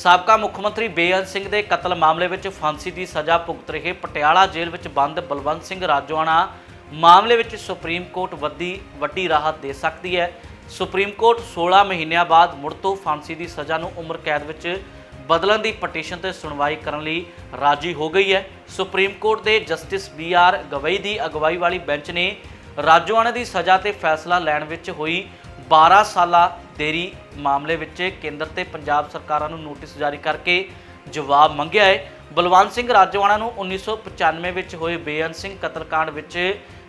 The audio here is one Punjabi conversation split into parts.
ਸਾਬਕਾ ਮੁੱਖ ਮੰਤਰੀ ਬੇਅੰਤ ਸਿੰਘ ਦੇ ਕਤਲ ਮਾਮਲੇ ਵਿੱਚ ਫਾਂਸੀ ਦੀ ਸਜ਼ਾ ਭੁਗਤ ਰਹੇ ਪਟਿਆਲਾ ਜੇਲ੍ਹ ਵਿੱਚ ਬੰਦ ਬਲਵੰਤ ਸਿੰਘ ਰਾਜੋਆਣਾ। ਮਾਮਲੇ ਵਿੱਚ ਸੁਪਰੀਮ ਕੋਰਟ ਵੱਡੀ ਵੱਡੀ ਰਾਹਤ ਦੇ ਸਕਦੀ ਹੈ। ਸੁਪਰੀਮ ਕੋਰਟ 16 ਮਹੀਨਿਆਂ ਬਾਅਦ ਮੁੜ ਤੋਂ ਫਾਂਸੀ ਦੀ ਸਜ਼ਾ ਨੂੰ ਉਮਰ ਕੈਦ ਵਿੱਚ ਬਦਲਣ ਦੀ ਪਟੀਸ਼ਨ ਤੇ ਸੁਣਵਾਈ ਕਰਨ ਲਈ ਰਾਜੀ ਹੋ ਗਈ ਹੈ। ਸੁਪਰੀਮ ਕੋਰਟ ਦੇ ਜਸਟਿਸ ਬੀ ਆਰ ਗਵਈ ਦੀ ਅਗਵਾਈ ਵਾਲੀ ਬੈਂਚ ਨੇ ਰਾਜੋਆਣਾ ਦੀ ਸਜ਼ਾ ਤੇ ਫੈਸਲਾ ਲੈਣ ਵਿੱਚ ਹੋਈ 12 ਸਾਲਾ ਦੇਰੀ ਮਾਮਲੇ ਵਿੱਚ ਕੇਂਦਰ ਤੇ ਪੰਜਾਬ ਸਰਕਾਰਾਂ ਨੂੰ ਨੋਟਿਸ ਜਾਰੀ ਕਰਕੇ ਜਵਾਬ ਮੰਗਿਆ ਹੈ। ਬਲਵੰਤ ਸਿੰਘ ਰਾਜੋਆਣਾ ਨੂੰ 1995 ਵਿੱਚ ਹੋਏ ਬੇਅੰਤ ਸਿੰਘ ਕਤਲकांड ਵਿੱਚ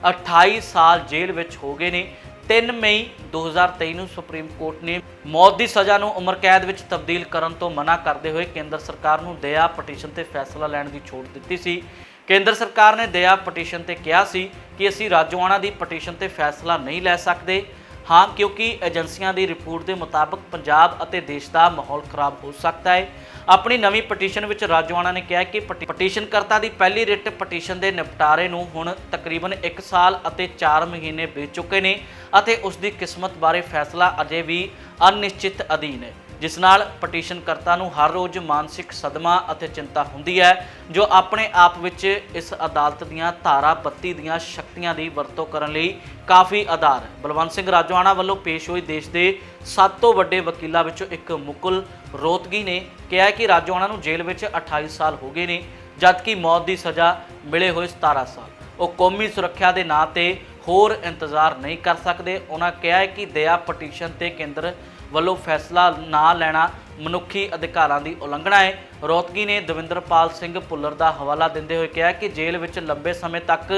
28 ਸਾਲ ਜੇਲ੍ਹ ਵਿੱਚ ਹੋ ਗਏ ਨੇ। 3 ਮਈ 2023 ਨੂੰ ਸੁਪਰੀਮ ਕੋਰਟ ਨੇ ਮੌਤ ਦੀ ਸਜ਼ਾ ਨੂੰ ਉਮਰ ਕੈਦ ਵਿੱਚ ਤਬਦੀਲ ਕਰਨ ਤੋਂ ਮਨਾ ਕਰਦੇ ਹੋਏ ਕੇਂਦਰ ਸਰਕਾਰ ਨੂੰ ਦਇਆ ਪਟੀਸ਼ਨ ਤੇ ਫੈਸਲਾ ਲੈਣ ਦੀ ਛੋਟ ਦਿੱਤੀ ਸੀ। ਕੇਂਦਰ ਸਰਕਾਰ ਨੇ ਦਇਆ ਪਟੀਸ਼ਨ ਤੇ ਕਿਹਾ ਸੀ ਕਿ ਅਸੀਂ ਰਾਜੋਆਣਾ ਦੀ ਪਟੀਸ਼ਨ ਤੇ ਫੈਸਲਾ ਨਹੀਂ ਲੈ ਸਕਦੇ। ਹਾਂ, ਕਿਉਂਕਿ ਏਜੰਸੀਆਂ ਦੀ ਰਿਪੋਰਟ ਦੇ ਮੁਤਾਬਕ ਪੰਜਾਬ ਅਤੇ ਦੇਸ਼ ਦਾ ਮਾਹੌਲ ਖਰਾਬ ਹੋ ਸਕਦਾ ਹੈ। ਆਪਣੀ ਨਵੀਂ ਪਟੀਸ਼ਨ ਵਿੱਚ ਰਾਜੋਆਣਾ ਨੇ ਕਿਹਾ ਕਿ ਪਟੀ- ਪਟੀਸ਼ਨਕਰਤਾ ਦੀ ਪਹਿਲੀ ਰਿਟ ਪਟੀਸ਼ਨ ਦੇ ਨਿਪਟਾਰੇ ਨੂੰ ਹੁਣ ਤਕਰੀਬਨ 1 ਸਾਲ ਅਤੇ 4 ਮਹੀਨੇ ਬੀਤ ਚੁੱਕੇ ਨੇ ਅਤੇ ਉਸ ਦੀ ਕਿਸਮਤ ਬਾਰੇ ਫੈਸਲਾ ਅਜੇ ਵੀ ਅਨਿਸ਼ਚਿਤ ਅਧੀਨ ਹੈ। ਜਿਸ ਨਾਲ ਪਟੀਸ਼ਨਕਰਤਾ ਨੂੰ ਹਰ ਰੋਜ਼ ਮਾਨਸਿਕ ਸਦਮਾ ਅਤੇ ਚਿੰਤਾ ਹੁੰਦੀ ਹੈ, ਜੋ ਆਪਣੇ ਆਪ ਵਿੱਚ ਇਸ ਅਦਾਲਤ ਦੀਆਂ ਧਾਰਾ 32 ਦੀਆਂ ਸ਼ਕਤੀਆਂ ਦੀ ਵਰਤੋਂ ਕਰਨ ਲਈ ਕਾਫੀ ਆਧਾਰ। ਬਲਵੰਤ ਸਿੰਘ ਰਾਜੋਆਣਾ ਵੱਲੋਂ ਪੇਸ਼ ਹੋਈ ਦੇਸ਼ ਦੇ ਸੱਤ ਤੋਂ ਵੱਡੇ ਵਕੀਲਾਂ ਵਿੱਚੋਂ ਇੱਕ ਮੁਕੁਲ ਰੋਤਗੀ ਨੇ ਕਿਹਾ ਕਿ ਰਾਜੋਆਣਾ ਨੂੰ ਜੇਲ੍ਹ ਵਿੱਚ 28 ਸਾਲ ਹੋ ਗਏ ਨੇ, ਜਦਕਿ ਮੌਤ ਦੀ ਸਜ਼ਾ ਮਿਲੇ ਹੋਏ 17 ਸਾਲ। ਉਹ ਕੌਮੀ ਸੁਰੱਖਿਆ ਦੇ ਨਾਂ ਤੇ ਹੋਰ ਇੰਤਜ਼ਾਰ ਨਹੀਂ ਕਰ ਸਕਦੇ। ਉਹਨਾਂ ਕਿਹਾ ਕਿ ਦਇਆ ਪਟੀਸ਼ਨ ਤੇ ਕੇਂਦਰ ਵੱਲੋਂ ਫੈਸਲਾ ਨਾ ਲੈਣਾ ਮਨੁੱਖੀ ਅਧਿਕਾਰਾਂ ਦੀ ਉਲੰਘਣਾ ਹੈ। ਰੋਤਗੀ ਨੇ ਦਵਿੰਦਰਪਾਲ ਸਿੰਘ ਭੁੱਲਰ ਦਾ ਹਵਾਲਾ ਦਿੰਦੇ ਹੋਏ ਕਿਹਾ ਕਿ ਜੇਲ੍ਹ ਵਿੱਚ ਲੰਬੇ ਸਮੇਂ ਤੱਕ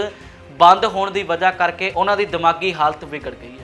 ਬੰਦ ਹੋਣ ਦੀ ਵਜ੍ਹਾ ਕਰਕੇ ਉਹਨਾਂ ਦੀ ਦਿਮਾਗੀ ਹਾਲਤ ਵਿਗੜ ਗਈ ਹੈ।